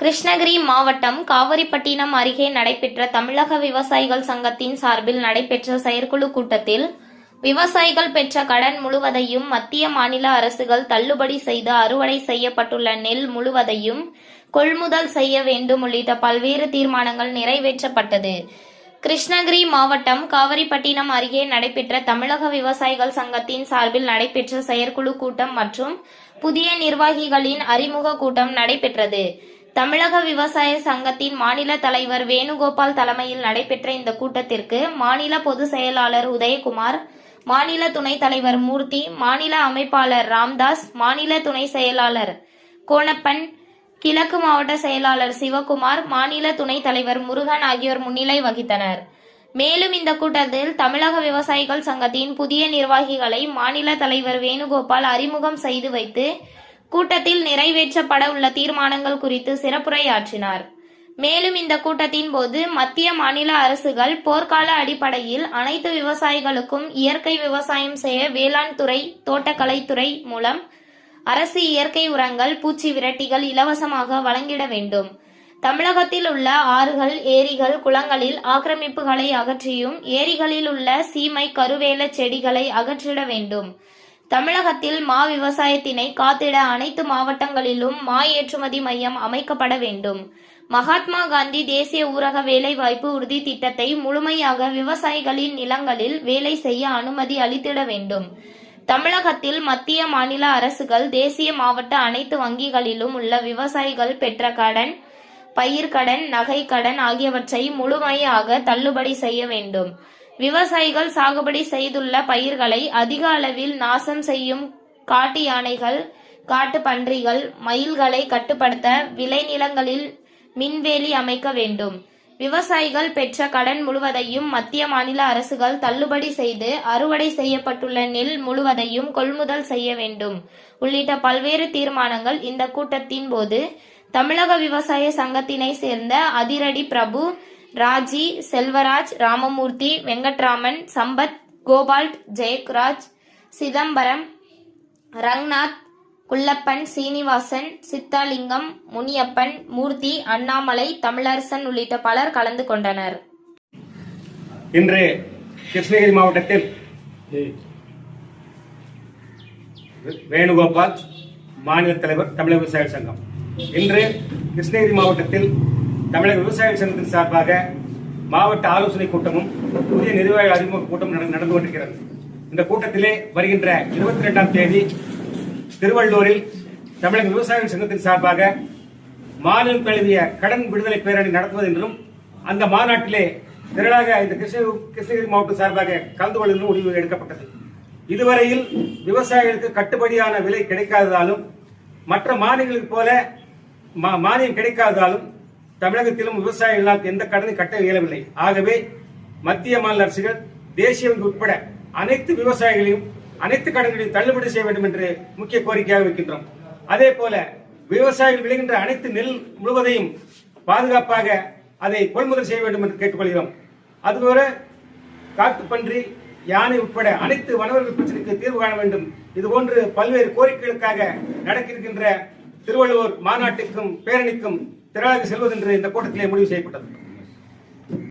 கிருஷ்ணகிரி மாவட்டம் காவிரிப்பட்டினம் அருகே நடைபெற்ற தமிழக விவசாயிகள் சங்கத்தின் சார்பில் நடைபெற்ற செயற்குழு கூட்டத்தில் விவசாயிகள் பெற்ற கடன் முழுவதையும் மத்திய மாநில அரசுகள் தள்ளுபடி செய்து அறுவடை செய்யப்பட்டுள்ள நெல் முழுவதையும் கொள்முதல் செய்ய வேண்டும் உள்ளிட்ட பல்வேறு தீர்மானங்கள் நிறைவேற்றப்பட்டது. கிருஷ்ணகிரி மாவட்டம் காவிரிப்பட்டினம் அருகே நடைபெற்ற தமிழக விவசாயிகள் சங்கத்தின் சார்பில் நடைபெற்ற செயற்குழு கூட்டம் மற்றும் புதிய நிர்வாகிகளின் அறிமுக கூட்டம் நடைபெற்றது. தமிழக விவசாய சங்கத்தின் மாநில தலைவர் வேணுகோபால் தலைமையில் நடைபெற்ற இந்த கூட்டத்திற்கு மாநில பொதுச் செயலாளர் உதயகுமார் மாநில துணைத் தலைவர் மூர்த்தி மாநில அமைப்பாளர் ராம்தாஸ் மாநில துணை செயலாளர் கோணப்பன் கிழக்கு மாவட்ட செயலாளர் சிவகுமார் மாநில துணைத் தலைவர் முருகன் ஆகியோர் முன்னிலை வகித்தனர். மேலும் இந்த கூட்டத்தில் தமிழக விவசாயிகள் சங்கத்தின் புதிய நிர்வாகிகளை மாநில தலைவர் வேணுகோபால் அறிமுகம் செய்து வைத்து கூட்டத்தில் நிறைவேற்றப்பட உள்ள தீர்மானங்கள் குறித்து சிறப்புரையாற்றினார். மேலும் இந்த கூட்டத்தின் போது மத்திய மாநில அரசுகள் போர்க்கால அடிப்படையில் அனைத்து விவசாயிகளுக்கும் இயற்கை விவசாயம் செய்ய வேளாண் துறை தோட்டக்கலைத்துறை மூலம் அரசு இயற்கை உரங்கள் பூச்சி விரட்டிகள் இலவசமாக வழங்கிட வேண்டும். தமிழகத்தில் உள்ள ஆறுகள் ஏரிகள் குளங்களில் ஆக்கிரமிப்புகளை அகற்றியும் ஏரிகளில் உள்ள சீமை கருவேல செடிகளை அகற்றிட வேண்டும். தமிழகத்தில் மா விவசாயத்தினை காத்திட அனைத்து மாவட்டங்களிலும் மா ஏற்றுமதி மையம் அமைக்கப்பட வேண்டும். மகாத்மா காந்தி தேசிய ஊரக வேலைவாய்ப்பு உறுதி திட்டத்தை முழுமையாக விவசாயிகளின் நிலங்களில் வேலை செய்ய அனுமதி அளித்திட வேண்டும். தமிழகத்தில் மத்திய மாநில அரசுகள் தேசிய மாவட்ட அனைத்து வங்கிகளிலும் உள்ள விவசாயிகள் பெற்ற கடன் பயிர்க்கடன் நகை கடன் ஆகியவற்றை முழுமையாக தள்ளுபடி செய்ய வேண்டும். விவசாயிகள் சாகுபடி செய்துள்ள பயிர்களை அதிக அளவில் நாசம் செய்யும் காட்டு யானைகள் காட்டு பன்றிகள் மயில்களை கட்டுப்படுத்த விளைநிலங்களில் மின்வேலி அமைக்க வேண்டும். விவசாயிகள் பெற்ற கடன் முழுவதையும் மத்திய மாநில அரசுகள் தள்ளுபடி செய்து அறுவடை செய்யப்பட்டுள்ள நெல் முழுவதையும் கொள்முதல் செய்ய வேண்டும். உள்ளிட்ட பல்வேறு தீர்மானங்கள் இந்த கூட்டத்தின் போது தமிழக விவசாய சங்கத்தினை சேர்ந்த அதிரடி பிரபு ராஜி செல்வராஜ் ராமமூர்த்தி வெங்கட்ராமன் சம்பத் கோபால்ட் ஜெயக்ராஜ் சிதம்பரம் ரங்நாத் குள்ளப்பன் சீனிவாசன் சித்தாலிங்கம் முனியப்பன் மூர்த்தி அண்ணாமலை தமிழரசன் உள்ளிட்ட பலர் கலந்து கொண்டனர். இன்று கிருஷ்ணகிரி மாவட்டத்தில் வேணுகோபால் மாநில தலைவர் தமிழக விவசாய சங்கம். இன்று கிருஷ்ணகிரி மாவட்டத்தில் தமிழக விவசாயிகள் சங்கத்தின் சார்பாக மாவட்ட ஆலோசனை கூட்டமும் புதிய நிர்வாக அறிமுக கூட்டமும் நடந்து கொண்டிருக்கிறது. இந்த கூட்டத்திலே வருகின்ற இருபத்தி ரெண்டாம் தேதி திருவள்ளூரில் தமிழக விவசாயிகள் சங்கத்தின் சார்பாக மாநிலம் தழுவிய கடன் விடுதலை பேரணி நடத்துவது என்றும் அந்த மாநாட்டிலே திரளாக இந்த கிருஷ்ணகிரி கிருஷ்ணகிரி மாவட்டம் சார்பாக கலந்து கொள்ள முடிவு எடுக்கப்பட்டது. இதுவரையில் விவசாயிகளுக்கு கட்டுப்படியான விலை கிடைக்காததாலும் மற்ற மாநிலங்களுக்கு போல மா- மானியம் கிடைக்காததாலும் தமிழகத்திலும் விவசாயிகளால் எந்த கடனும் கட்ட இயலவில்லை. ஆகவே மத்திய மாநில அரசுகள் தேசிய வங்கி உட்பட அனைத்து விவசாயிகளையும் அனைத்து கடன்களையும் தள்ளுபடி செய்ய வேண்டும் என்று முக்கிய கோரிக்கையாக வைக்கின்றோம் அதே போல விவசாயிகள் விளைகின்ற அனைத்து நெல் முழுவதையும் பாதுகாப்பாக அதை கொள்முதல் செய்ய வேண்டும் என்று கேட்டுக்கொள்கிறோம். அதுபோல காட்டுப்பன்றி யானை உட்பட அனைத்து வனவர்கள் பிரச்சனைக்கு தீர்வு காண வேண்டும். இதுபோன்று பல்வேறு கோரிக்கைகளுக்காக நடக்கிருக்கின்ற திருவள்ளுவர் மாநாட்டுக்கும் பேரணிக்கும் திரளாக செல்வதென்று இந்த கூட்டத்திலே முடிவு செய்யப்பட்டது.